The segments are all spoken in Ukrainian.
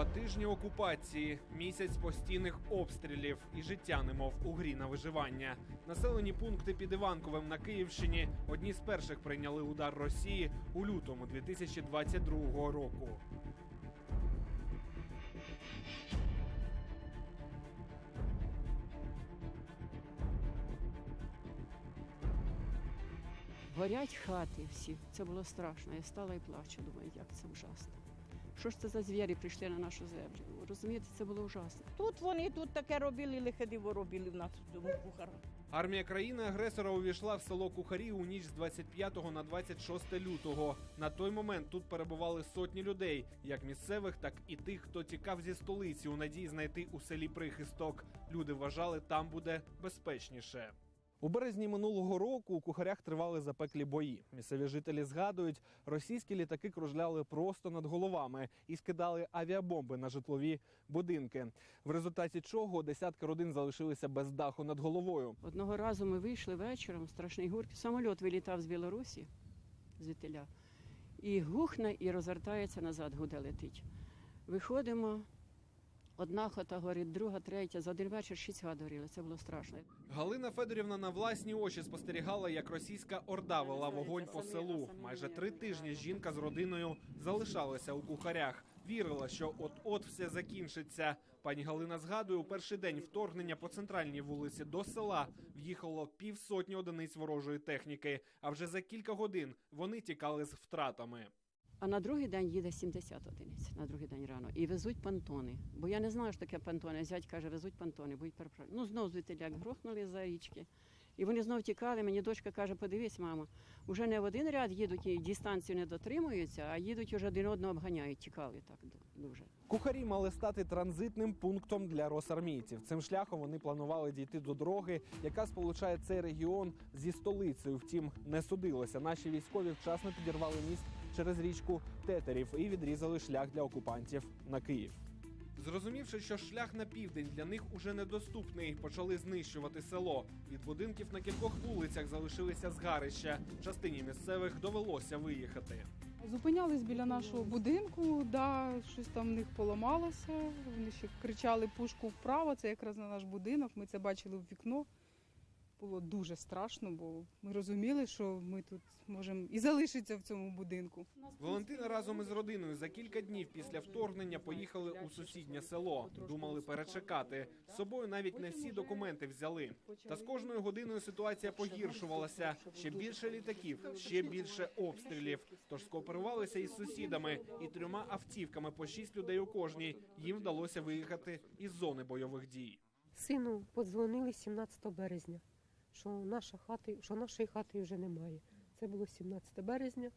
Два тижні окупації, місяць постійних обстрілів і життя немов у грі на виживання. Населені пункти під Іванковим на Київщині одні з перших прийняли удар Росії у лютому 2022 року. Горять хати всі. Це було страшно. Я стала і плачу. Думаю, як це ужасно. Що ж це за звірі прийшли на нашу землю? Розумієте, це було ужасно. Тут вони тут таке робили, лихе диво робили в нас в цьому кухару. Армія країни-агресора увійшла в село Кухарі у ніч з 25 на 26 лютого. На той момент тут перебували сотні людей, як місцевих, так і тих, хто тікав зі столиці у надії знайти у селі прихисток. Люди вважали, там буде безпечніше. У березні минулого року у кухарях тривали запеклі бої. Місцеві жителі згадують, російські літаки кружляли просто над головами і скидали авіабомби на житлові будинки. В результаті чого десятки родин залишилися без даху над головою. Одного разу ми вийшли вечором, страшний гуркіт. Самоліт вилітав з Білорусі, звідтиля, і гухне, і розвертається назад, гуде летить. Виходимо. Одна хата горить, друга, третя. За один вечір шість хат горіли. Це було страшно. Галина Федорівна на власні очі спостерігала, як російська орда вела вогонь по селу. Майже три тижні жінка з родиною залишалася у кухарях. Вірила, що от-от все закінчиться. Пані Галина згадує, у перший день вторгнення по центральній вулиці до села в'їхало півсотні одиниць ворожої техніки. А вже за кілька годин вони тікали з втратами. А на другий день їде 70 одиниць, на другий день рано. І везуть пантони. Бо я не знаю, що таке пантони. Зять каже, везуть пантони, будуть переправляти. Ну, знов звідти як грохнули за річки. І вони знов тікали. Мені дочка каже, подивись, мама, уже не в один ряд їдуть і дистанцію не дотримуються, а їдуть уже один одного обганяють. Тікали так дуже. Кухарі мали стати транзитним пунктом для росармійців. Цим шляхом вони планували дійти до дороги, яка сполучає цей регіон зі столицею. Втім, не судилося. Наші військові вчасно підірвали міст через річку Тетерів і відрізали шлях для окупантів на Київ. Зрозумівши, що шлях на південь для них уже недоступний, почали знищувати село. Від будинків на кількох вулицях залишилися згарища. Частині місцевих довелося виїхати. Зупинялись біля нашого будинку, да, щось там в них поламалося. Вони ще кричали пушку вправо, це якраз на наш будинок. Ми це бачили в вікно. Було дуже страшно, бо ми розуміли, що ми тут можемо і залишитися в цьому будинку. Валентина разом із родиною за кілька днів після вторгнення поїхали у сусіднє село. Думали перечекати. З собою навіть не всі документи взяли. Та з кожною годиною ситуація погіршувалася. Ще більше літаків, ще більше обстрілів. Тож скооперувалися із сусідами і трьома автівками по шість людей у кожній. Їм вдалося виїхати із зони бойових дій. Сину подзвонили 17 березня, що наша хати, що нашої хати вже немає. Це було 17 березня.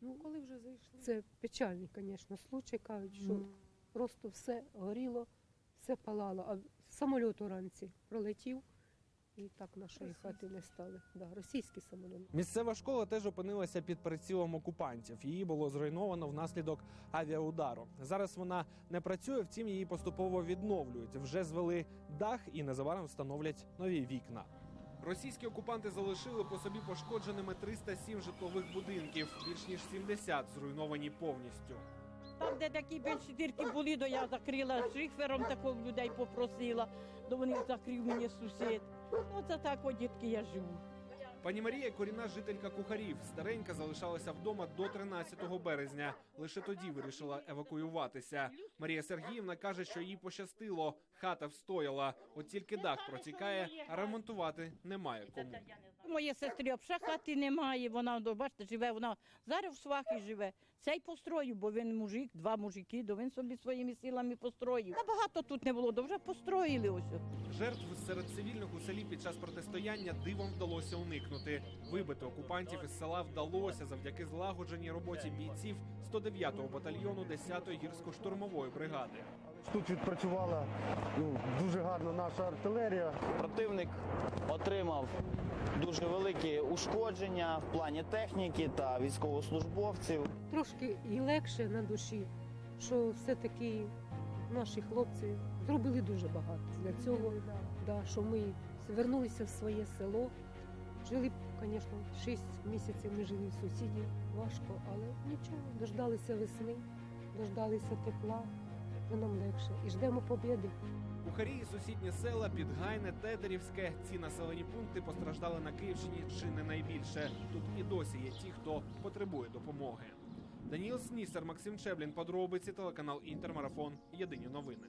Ну, Коли вже зайшли? це печальний, звісно, случай. Кажуть, що просто все горіло, все палало. А самоліт уранці пролетів і так нашої хати не стали. Да, російський самоліт. Місцева школа теж опинилася під прицілом окупантів. Її було зруйновано внаслідок авіаудару. Зараз вона не працює, втім її поступово відновлюють. Вже звели дах і незабаром встановлять нові вікна. Російські окупанти залишили по собі пошкодженими 307 житлових будинків, більш ніж 70 зруйновані повністю. Там, де такі більші дірки були, то я закрила шифером, такого людей попросила, то вони закрив мені сусід. Ну це так, от, дітки, я живу. Пані Марія корінна жителька кухарів. Старенька залишалася вдома до 13 березня. Лише тоді вирішила евакуюватися. Марія Сергіївна каже, що їй пощастило. Хата встояла. От тільки дах протікає, а ремонтувати немає кому. Моєї сестри взагалі хати немає, вона, ну, бачите, живе, вона зараз в свахі живе. Цей построїв, бо він мужик, два мужики, то він собі своїми силами построїв. Набагато тут не було, то вже построїли ось. Жертв серед цивільних у селі під час протистояння дивом вдалося уникнути. Вибити окупантів із села вдалося завдяки злагодженій роботі бійців 109-го батальйону 10-ї гірсько-штурмової бригади. Тут відпрацювала ну, дуже гарно наша артилерія. Противник отримав дуже великі ушкодження в плані техніки та військовослужбовців. Трошки і легше на душі, що все-таки наші хлопці зробили дуже багато для цього, да, що ми звернулися в своє село. Жили, звісно, 6 місяців ми жили в сусідів, важко, але нічого, дождалися весни, дождалися тепла. Вже нам легше. І ждемо побіди. У Харії сусідні села Підгайне, Тетерівське. Ці населені пункти постраждали на Київщині чи не найбільше. Тут і досі є ті, хто потребує допомоги. Даніл Снісер, Максим Чеблін, подробиці, телеканал Інтермарафон. Єдині новини.